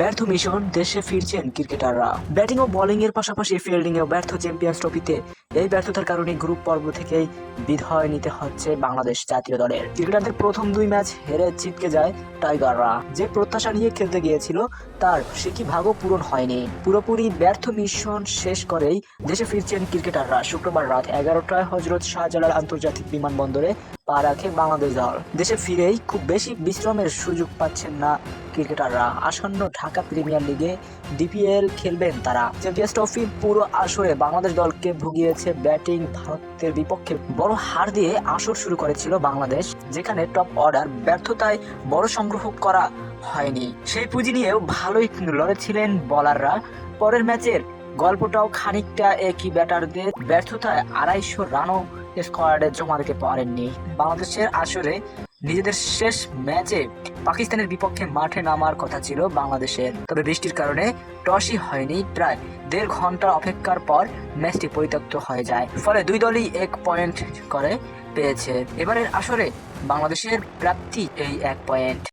ব্যর্থ মিশন দেশে ফিরছেন ক্রিকেটাররা। ব্যাটিং ও বোলিং এর পাশাপাশি ফিল্ডিং এও ব্যর্থ চ্যাম্পিয়ন্স ট্রফিতে এই ব্যর্থতার কারণে গ্রুপ পর্ব থেকেই বিদায় নিতে হচ্ছে বাংলাদেশ জাতীয় দলের। ক্রিকেটারদের প্রথম দুই ম্যাচ হেরে ছিটকে যায় টাইগাররা। যে প্রত্যাশা নিয়ে খেলতে গিয়েছিল, তার সে কি ভাগও পূরণ হয়নি। পুরোপুরি ব্যর্থ মিশন শেষ করেই দেশে ফিরছেন ক্রিকেটাররা। শুক্রবার রাত এগারোটায় হজরত শাহজালাল আন্তর্জাতিক বিমানবন্দরে পা রাখে বাংলাদেশ দল। দেশে ফিরেই খুব বেশি বিশ্রামের সুযোগ পাচ্ছেন না ক্রিকেটাররা। আসন্ন ঢাকা প্রিমিয়ার লিগে ডিপিএল খেলবেন তারা। চ্যাম্পিয়ন্স ট্রফি পুরো আসরে বাংলাদেশ দলকে ভুগিয়েছে ব্যাটিং ভারতের বিপক্ষে বড় হার দিয়ে আসর শুরু করেছিল বাংলাদেশ, যেখানে টপ অর্ডার ব্যর্থতায় বড় সংগ্রহ করা হয়নি। সেই পুঁজি নিয়েও ভালোই লড়েছিলেন বলাররা। পরের ম্যাচের গল্পটাও খানিকটা একই ব্যাটারদের ব্যর্থতায় আড়াইশো রানও স্কোয়াডে জমা দিতে পারেননি বাংলাদেশের আসরে নিজেদের শেষ ম্যাচে পাকিস্তানের বিপক্ষে মাঠে নামার কথা ছিল বাংলাদেশের। তবে বৃষ্টির কারণে টসই হয়নি, প্রায় দেড় ঘণ্টা অপেক্ষার পর ম্যাচটি পরিত্যক্ত হয়ে যায়। ফলে দুই দলই এক পয়েন্ট করে পেয়েছে। এবারের আসরে বাংলাদেশের প্রাপ্তি এই এক পয়েন্ট।